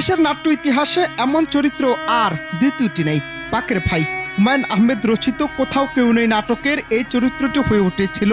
দেশের নাট্য ইতিহাসে এমন চরিত্র আর দ্বিতীয়টি নেই। বাকের ভাই হুমায়ুন আহমেদ রচিত কোথাও কেউ নেই নাটকের এই চরিত্রটি হয়ে উঠেছিল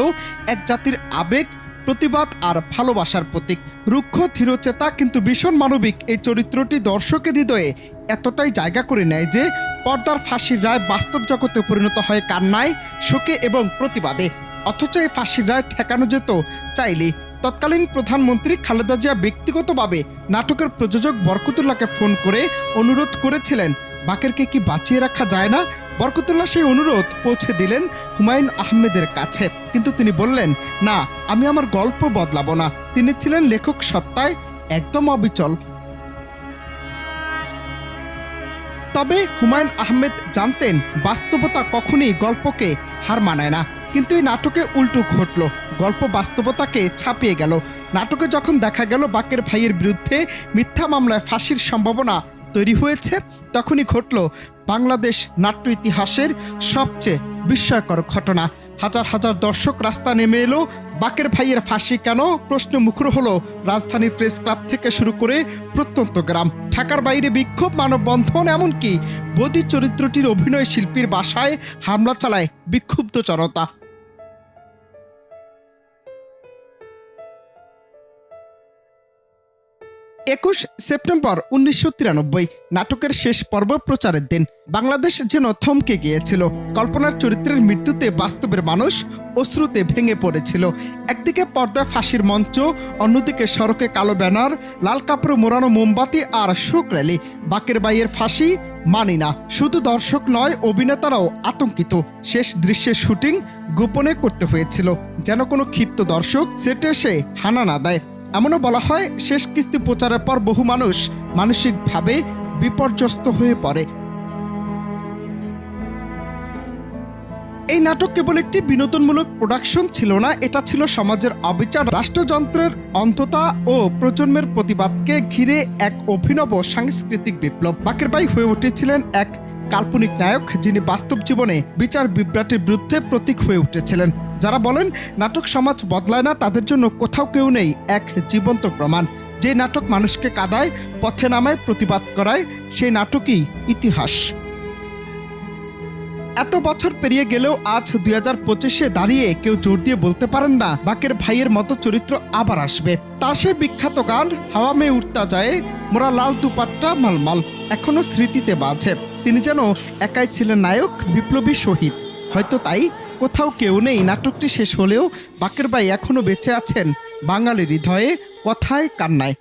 এক জাতির আবেগ, প্রতিবাদ আর ভালোবাসার প্রতীক। রুক্ষ, ধীরচেতা কিন্তু ভীষণ মানবিক। এই চরিত্রটি দর্শকের হৃদয়ে এতটাই জায়গা করে নেয় যে পর্দার ফাঁসির রায় বাস্তব জগতে পরিণত হয় কান্নায়, শোকে এবং প্রতিবাদে। অথচ এই ফাঁসির রায় ঠেকানো যেত চাইলে তৎকালীন প্রধানমন্ত্রী খালেদা জিয়া ব্যক্তিগতভাবে নাটকের প্রযোজক বরকতুল্লাহকে ফোন করে অনুরোধ করেছিলেন, বাকেরকে কি বাঁচিয়ে রাখা যায় না? বরকতুল্লাহ সেই অনুরোধ পৌঁছে দিলেন হুমায়ুন আহমেদের কাছে। কিন্তু তিনি বললেন, না, আমি আমার গল্প বদলাবো না। তিনি ছিলেন লেখক সত্তায় একদম অবিচল। তবে হুমায়ুন আহমেদ জানতেন বাস্তবতা কখনই গল্পকে হার মানায় না। কিন্তু এই নাটকে উল্টো ঘটল। গল্প বাস্তবতাকে ছাপিয়ে গেল। নাটকে যখন দেখা গেল বাকের ভাইয়ের বিরুদ্ধে মিথ্যা মামলায় ফাঁসির সম্ভাবনা তৈরি হয়েছে, তখনই ঘটল বাংলাদেশ নাট্য ইতিহাসের সবচেয়ে বিস্ময়কর ঘটনা। হাজার হাজার দর্শক রাস্তা নেমে এলো, বাকের ভাইয়ের ফাঁসি কেন? প্রশ্ন মুখর হলো রাজধানীর প্রেস ক্লাব থেকে শুরু করে প্রত্যন্ত গ্রাম। ঢাকার বাইরে বিক্ষোভ, মানববন্ধন, এমনকি বদি চরিত্রটির অভিনয় শিল্পীর বাসায় হামলা চালায় বিক্ষুব্ধ জনতা। একুশ সেপ্টেম্বর উনিশশো তিরানব্বই নাটকের শেষ পর্ব প্রচারের দিন। বাংলাদেশ যেন থমকে গিয়েছিল। কল্পনার চরিত্রের মৃত্যুতে বাস্তবের মানুষ অশ্রুতে ভেঙে পড়েছিল। একদিকে পর্দায় ফাঁসির মঞ্চ, অন্যদিকে সড়কে কালো ব্যানার, লাল কাপড়ে মোড়ানো মোমবাতি আর শোক র্যালি। বাকের বাইয়ের ফাঁসি মানি না। শুধু দর্শক নয়, অভিনেতারাও আতঙ্কিত। শেষ দৃশ্যের শুটিং গোপনে করতে হয়েছিল। যেন কোনো ক্ষিপ্ত দর্শক সেটে এসে হানা না দেয়। এমনও বলা হয়, শেষ কিস্তি প্রচারের পর বহু মানুষ মানসিকভাবে বিপর্যস্ত হয়ে পড়ে। এই নাটক কেবল একটি বিনোদনমূলক প্রোডাকশন ছিল না, এটা ছিল সমাজের অবিচার। রাষ্ট্রযন্ত্রের অন্ততা ও প্রজন্মের প্রতিবাদকে ঘিরে এক অভিনব সাংস্কৃতিক বিপ্লব। বাকের বাই হয়ে উঠেছিলেন এক কাল্পনিক নায়ক, যিনি বাস্তব জীবনে বিচার বিভ্রাটের বিরুদ্ধে প্রতীক হয়ে উঠেছিলেন। যারা বলেন নাটক সমাজ বদলায় না, তাদের জন্য কোথাও কেউ নেই এক জীবন্ত প্রমাণ। যে নাটক মানুষকে কাদায়, পথে নামায়, প্রতিবাদ করায় সেই নাটকই ইতিহাস। এত বছর পেরিয়ে গেলেও আজ দুই হাজার পঁচিশে দাঁড়িয়ে কেউ জোর দিয়ে বলতে পারেন না, বাকের ভাইয়ের মতো চরিত্র আবার আসবে। তার সেই বিখ্যাত গান, হাওয়া মেয়ে উঠতা যায়, মোরা লাল দুপাট্টা মালমাল, এখনও স্মৃতিতে বাজে তিনি যেন একাই ছিলেন নায়ক, বিপ্লবী শহীদ। হয়তো তাই কোথাও কেউ নেই। নাটকটি শেষ হলেও বাকের ভাই এখনও বেঁচে আছেন। বাঙালির হৃদয়ে কথায় কান্নায়।